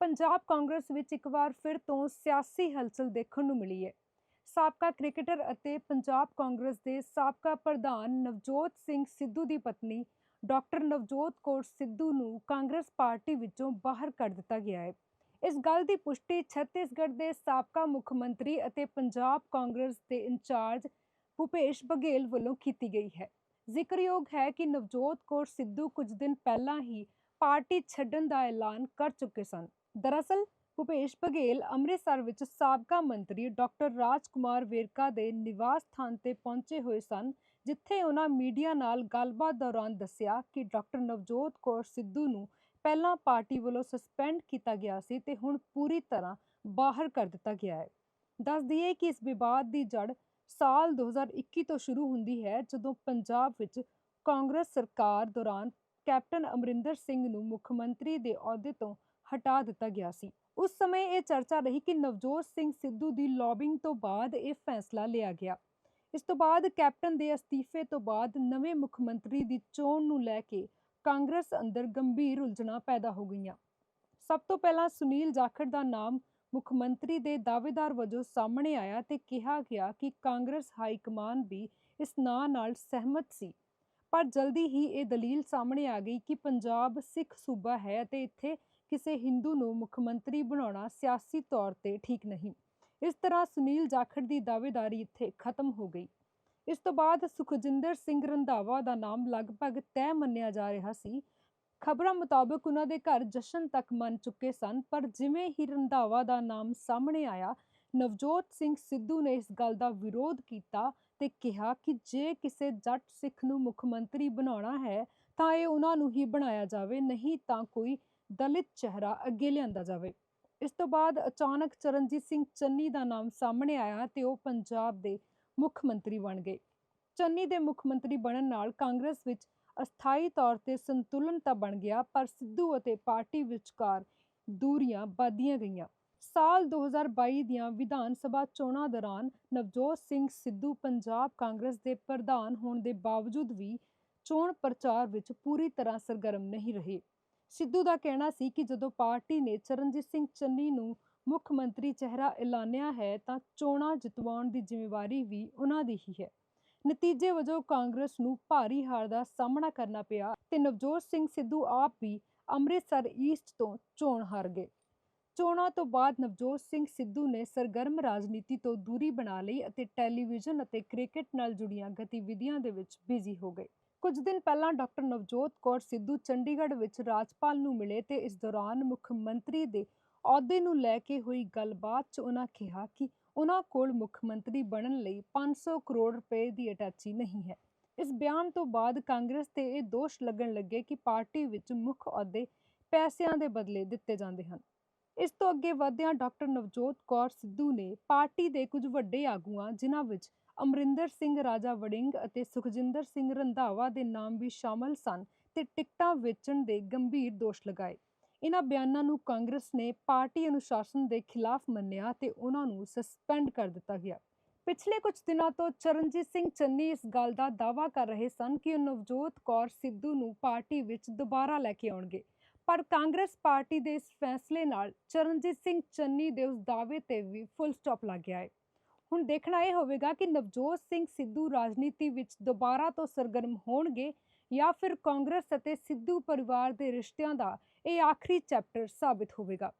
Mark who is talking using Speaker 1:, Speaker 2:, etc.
Speaker 1: ਪੰਜਾਬ ਕਾਂਗਰਸ ਵਿੱਚ ਇੱਕ ਵਾਰ ਫਿਰ ਤੋਂ ਸਿਆਸੀ ਹਲਚਲ ਦੇਖਣ ਨੂੰ ਮਿਲੀ ਹੈ। ਸਾਬਕਾ ਕ੍ਰਿਕਟਰ ਅਤੇ ਪੰਜਾਬ ਕਾਂਗਰਸ ਦੇ ਸਾਬਕਾ ਪ੍ਰਧਾਨ ਨਵਜੋਤ ਸਿੰਘ ਸਿੱਧੂ ਦੀ ਪਤਨੀ ਡਾਕਟਰ ਨਵਜੋਤ ਕੌਰ ਸਿੱਧੂ ਨੂੰ ਕਾਂਗਰਸ ਪਾਰਟੀ ਵਿੱਚੋਂ ਬਾਹਰ ਕੱਢ ਦਿੱਤਾ ਗਿਆ ਹੈ। ਇਸ ਗੱਲ ਦੀ ਪੁਸ਼ਟੀ ਛੱਤੀਸਗੜ੍ਹ ਦੇ ਸਾਬਕਾ ਮੁੱਖ ਮੰਤਰੀ ਅਤੇ ਪੰਜਾਬ ਕਾਂਗਰਸ ਦੇ ਇੰਚਾਰਜ ਭੁਪੇਸ਼ ਬਘੇਲ ਵੱਲੋਂ ਕੀਤੀ ਗਈ ਹੈ। ਜ਼ਿਕਰਯੋਗ ਹੈ ਕਿ ਨਵਜੋਤ ਕੌਰ ਸਿੱਧੂ ਕੁਝ ਦਿਨ ਪਹਿਲਾਂ ਹੀ ਪਾਰਟੀ ਛੱਡਣ ਦਾ ਐਲਾਨ ਕਰ ਚੁੱਕੇ ਸਨ। ਦਰਅਸਲ, ਭੁਪੇਸ਼ ਬਘੇਲ ਅੰਮ੍ਰਿਤਸਰ ਵਿੱਚ ਸਾਬਕਾ ਮੰਤਰੀ ਡਾਕਟਰ ਰਾਜਕੁਮਾਰ ਵੇਰਕਾ ਦੇ ਨਿਵਾਸ ਸਥਾਨ ਤੇ ਪਹੁੰਚੇ ਹੋਏ ਸਨ, ਜਿੱਥੇ ਉਹਨਾਂ ਮੀਡੀਆ ਨਾਲ ਗੱਲਬਾਤ ਦੌਰਾਨ ਦੱਸਿਆ ਕਿ ਡਾਕਟਰ ਨਵਜੋਤ ਕੌਰ ਸਿੱਧੂ ਨੂੰ ਪਹਿਲਾਂ ਪਾਰਟੀ ਵੱਲੋਂ ਸਸਪੈਂਡ ਕੀਤਾ ਗਿਆ ਸੀ ਤੇ ਹੁਣ ਪੂਰੀ ਤਰ੍ਹਾਂ ਬਾਹਰ ਕਰ ਦਿੱਤਾ ਗਿਆ ਹੈ। ਦੱਸ ਦਈਏ ਕਿ ਇਸ ਵਿਵਾਦ ਦੀ ਜੜ ਸਾਲ 2021 ਤੋਂ ਸ਼ੁਰੂ ਹੁੰਦੀ ਹੈ, ਜਦੋਂ ਪੰਜਾਬ ਵਿੱਚ ਕਾਂਗਰਸ ਸਰਕਾਰ ਦੌਰਾਨ ਕੈਪਟਨ ਅਮਰਿੰਦਰ ਸਿੰਘ ਨੂੰ ਮੁੱਖ ਮੰਤਰੀ ਦੇ ਅਹੁਦੇ ਤੋਂ ਹਟਾ ਦਿੱਤਾ ਗਿਆ ਸੀ। ਉਸ ਸਮੇਂ ਇਹ ਚਰਚਾ ਰਹੀ ਕਿ ਨਵਜੋਤ ਸਿੰਘ ਸਿੱਧੂ ਦੀ ਲੌਬਿੰਗ ਤੋਂ ਬਾਅਦ ਇਹ ਫੈਸਲਾ ਲਿਆ ਗਿਆ। ਇਸ ਤੋਂ ਬਾਅਦ ਕੈਪਟਨ ਦੇ ਅਸਤੀਫੇ ਤੋਂ ਬਾਅਦ ਨਵੇਂ ਮੁੱਖ ਮੰਤਰੀ ਦੀ ਚੋਣ ਨੂੰ ਲੈ ਕੇ ਕਾਂਗਰਸ ਅੰਦਰ ਗੰਭੀਰ ਉਲਝਣਾਂ ਪੈਦਾ ਹੋ ਗਈਆਂ। ਸਭ ਤੋਂ ਪਹਿਲਾਂ ਸੁਨੀਲ ਜਾਖੜ ਦਾ ਨਾਮ ਮੁੱਖ ਮੰਤਰੀ ਦੇ ਦਾਅਵੇਦਾਰ ਵਜੋਂ ਸਾਹਮਣੇ ਆਇਆ ਤੇ ਕਿਹਾ ਗਿਆ ਕਿ ਕਾਂਗਰਸ ਹਾਈ ਕਮਾਨ ਵੀ ਇਸ ਨਾਂ ਨਾਲ ਸਹਿਮਤ ਸੀ। ਪਰ ਜਲਦੀ ਹੀ ਇਹ ਦਲੀਲ ਸਾਹਮਣੇ ਆ ਗਈ ਕਿ ਪੰਜਾਬ ਸਿੱਖ ਸੂਬਾ ਹੈ ਅਤੇ ਇੱਥੇ ਕਿਸੇ ਹਿੰਦੂ ਨੂੰ ਮੁੱਖ ਮੰਤਰੀ ਬਣਾਉਣਾ ਸਿਆਸੀ ਤੌਰ ਤੇ ਠੀਕ ਨਹੀਂ। ਇਸ ਤਰ੍ਹਾਂ ਸੁਨੀਲ ਜਾਖੜ ਦੀ ਦਾਅਵੇਦਾਰੀ ਇੱਥੇ ਖਤਮ ਹੋ ਗਈ। ਇਸ ਤੋਂ ਬਾਅਦ ਸੁਖਜਿੰਦਰ ਸਿੰਘ ਰੰਧਾਵਾ ਦਾ ਨਾਮ ਲਗਭਗ ਤੈਅ ਮੰਨਿਆ ਜਾ ਰਿਹਾ ਸੀ। ਖਬਰਾਂ ਮੁਤਾਬਕ ਉਹਨਾਂ ਦੇ ਘਰ ਜਸ਼ਨ ਤੱਕ ਮੰਨ ਚੁੱਕੇ ਸਨ, ਪਰ ਜਿਵੇਂ ਹੀ ਰੰਧਾਵਾ ਦਾ ਨਾਮ ਸਾਹਮਣੇ ਆਇਆ, ਨਵਜੋਤ ਸਿੰਘ ਸਿੱਧੂ ਨੇ ਇਸ ਗੱਲ ਦਾ ਵਿਰੋਧ ਕੀਤਾ ਤੇ ਕਿਹਾ ਕਿ ਜੇ ਕਿਸੇ ਜੱਟ ਸਿੱਖ ਨੂੰ ਮੁੱਖ ਮੰਤਰੀ ਬਣਾਉਣਾ ਹੈ, ਤਾਂ ਇਹ ਉਹਨਾਂ ਨੂੰ ਹੀ ਬਣਾਇਆ ਜਾਵੇ, ਨਹੀਂ ਤਾਂ ਕੋਈ ਦਲਿਤ ਚਿਹਰਾ ਅੱਗੇ ਲਿਆਂਦਾ ਜਾਵੇ। ਇਸ ਤੋਂ ਬਾਅਦ ਅਚਾਨਕ ਚਰਨਜੀਤ ਸਿੰਘ ਚੰਨੀ ਦਾ ਨਾਮ ਸਾਹਮਣੇ ਆਇਆ ਤੇ ਉਹ ਪੰਜਾਬ ਦੇ ਮੁੱਖ ਮੰਤਰੀ ਬਣ ਗਏ। ਚੰਨੀ ਦੇ ਮੁੱਖ ਮੰਤਰੀ ਬਣਨ ਨਾਲ ਕਾਂਗਰਸ ਵਿੱਚ ਅਸਥਾਈ ਤੌਰ ਤੇ ਸੰਤੁਲਨ ਤਾਂ ਬਣ ਗਿਆ, ਪਰ ਸਿੱਧੂ ਅਤੇ ਪਾਰਟੀ ਵਿਚਕਾਰ ਦੂਰੀਆਂ ਵੱਧਦੀਆਂ ਗਈਆਂ। ਸਾਲ 2022 ਦੀਆਂ ਵਿਧਾਨ ਸਭਾ ਚੋਣਾਂ ਦੌਰਾਨ ਨਵਜੋਤ ਸਿੰਘ ਸਿੱਧੂ ਪੰਜਾਬ ਕਾਂਗਰਸ ਦੇ ਪ੍ਰਧਾਨ ਹੋਣ ਦੇ ਬਾਵਜੂਦ ਵੀ ਚੋਣ ਪ੍ਰਚਾਰ ਵਿੱਚ ਪੂਰੀ ਤਰ੍ਹਾਂ ਸਰਗਰਮ ਨਹੀਂ ਰਹੇ। ਸਿੱਧੂ ਦਾ ਕਹਿਣਾ ਸੀ ਕਿ ਜਦੋਂ ਪਾਰਟੀ ਨੇ ਚਰਨਜੀਤ ਸਿੰਘ ਚੰਨੀ ਨੂੰ ਮੁੱਖ ਮੰਤਰੀ ਚਿਹਰਾ ਐਲਾਨਿਆ ਹੈ ਤਾਂ ਚੋਣਾਂ ਜਿਤਵਾਉਣ ਦੀ ਜ਼ਿੰਮੇਵਾਰੀ ਵੀ ਉਹਨਾਂ ਦੀ ਹੀ ਹੈ। ਨਤੀਜੇ ਵਜੋਂ ਕਾਂਗਰਸ ਨੂੰ ਭਾਰੀ ਹਾਰ ਦਾ ਸਾਹਮਣਾ ਕਰਨਾ ਪਿਆ ਤੇ ਨਵਜੋਤ ਸਿੰਘ ਸਿੱਧੂ ਆਪ ਵੀ ਅੰਮ੍ਰਿਤਸਰ ਈਸਟ ਤੋਂ ਚੋਣ ਹਾਰ ਗਏ। ਚੋਣਾਂ ਤੋਂ ਬਾਅਦ ਨਵਜੋਤ ਸਿੰਘ ਸਿੱਧੂ ਨੇ ਸਰਗਰਮ ਰਾਜਨੀਤੀ ਤੋਂ ਦੂਰੀ ਬਣਾ ਲਈ ਅਤੇ ਟੈਲੀਵਿਜ਼ਨ ਅਤੇ ਕ੍ਰਿਕਟ ਨਾਲ ਜੁੜੀਆਂ ਗਤੀਵਿਧੀਆਂ ਦੇ ਵਿੱਚ ਬਿਜ਼ੀ ਹੋ ਗਏ। ਕੁਝ ਦਿਨ ਪਹਿਲਾਂ ਡਾਕਟਰ ਨਵਜੋਤ ਕੌਰ ਸਿੱਧੂ ਚੰਡੀਗੜ੍ਹ ਵਿੱਚ ਰਾਜਪਾਲ ਨੂੰ ਮਿਲੇ ਤੇ ਇਸ ਦੌਰਾਨ ਮੁੱਖ ਮੰਤਰੀ ਦੇ ਅਹੁਦੇ ਨੂੰ ਲੈ ਕੇ ਹੋਈ ਗੱਲਬਾਤ 'ਚ ਉਹਨਾਂ ਕਿਹਾ ਕਿ ਉਹਨਾਂ ਕੋਲ ਮੁੱਖ ਮੰਤਰੀ ਬਣਨ ਲਈ 500 ਕਰੋੜ ਰੁਪਏ ਦੀ ਅਟੈਚੀ ਨਹੀਂ ਹੈ। ਇਸ ਬਿਆਨ ਤੋਂ ਬਾਅਦ ਕਾਂਗਰਸ ਤੇ ਇਹ ਦੋਸ਼ ਲੱਗਣ ਲੱਗੇ ਕਿ ਪਾਰਟੀ ਵਿੱਚ ਮੁੱਖ ਅਹੁਦੇ ਪੈਸਿਆਂ ਦੇ ਬਦਲੇ ਦਿੱਤੇ ਜਾਂਦੇ ਹਨ। ਇਸ ਤੋਂ ਅੱਗੇ ਵਧਦਿਆਂ ਡਾਕਟਰ ਨਵਜੋਤ ਕੌਰ ਸਿੱਧੂ ਨੇ ਪਾਰਟੀ ਦੇ ਕੁਝ ਵੱਡੇ ਆਗੂਆਂ, ਜਿਨ੍ਹਾਂ ਵਿੱਚ ਅਮਰਿੰਦਰ ਸਿੰਘ, ਰਾਜਾ ਵੜਿੰਗ ਅਤੇ ਸੁਖਜਿੰਦਰ ਸਿੰਘ ਰੰਧਾਵਾ ਦੇ ਨਾਮ ਵੀ ਸ਼ਾਮਲ ਸਨ ਤੇ ਟਿਕਟਾਂ ਵੇਚਣ ਦੇ ਗੰਭੀਰ ਦੋਸ਼ ਲਗਾਏ। ਇਹਨਾਂ ਬਿਆਨਾਂ ਨੂੰ ਕਾਂਗਰਸ ਨੇ ਪਾਰਟੀ ਅਨੁਸ਼ਾਸਨ ਦੇ ਖਿਲਾਫ ਮੰਨਿਆ ਤੇ ਉਹਨਾਂ ਨੂੰ ਸਸਪੈਂਡ ਕਰ ਦਿੱਤਾ ਗਿਆ। ਪਿਛਲੇ ਕੁਝ ਦਿਨਾਂ ਤੋਂ ਚਰਨਜੀਤ ਸਿੰਘ ਚੰਨੀ ਇਸ ਗੱਲ ਦਾ ਦਾਅਵਾ ਕਰ ਰਹੇ ਸਨ ਕਿ ਉਹ ਨਵਜੋਤ ਕੌਰ ਸਿੱਧੂ ਨੂੰ ਪਾਰਟੀ ਵਿੱਚ ਦੁਬਾਰਾ ਲੈ ਕੇ ਆਉਣਗੇ। ਪਰ ਕਾਂਗਰਸ ਪਾਰਟੀ ਦੇ ਇਸ ਫੈਸਲੇ ਨਾਲ ਚਰਨਜੀਤ ਸਿੰਘ ਚੰਨੀ ਦੇ ਉਸ ਦਾਅਵੇ ਤੇ ਵੀ ਫੁੱਲ ਸਟਾਪ ਲੱਗ ਗਿਆ ਹੈ। ਹੁਣ ਦੇਖਣਾ ਇਹ ਹੋਵੇਗਾ ਕਿ ਨਵਜੋਤ ਸਿੰਘ ਸਿੱਧੂ ਰਾਜਨੀਤੀ ਵਿੱਚ ਦੁਬਾਰਾ ਤੋਂ ਸਰਗਰਮ ਹੋਣਗੇ ਜਾਂ ਫਿਰ ਕਾਂਗਰਸ ਅਤੇ ਸਿੱਧੂ ਪਰਿਵਾਰ ਦੇ ਰਿਸ਼ਤਿਆਂ ਦਾ ਇਹ ਆਖਰੀ ਚੈਪਟਰ ਸਾਬਿਤ ਹੋਵੇਗਾ।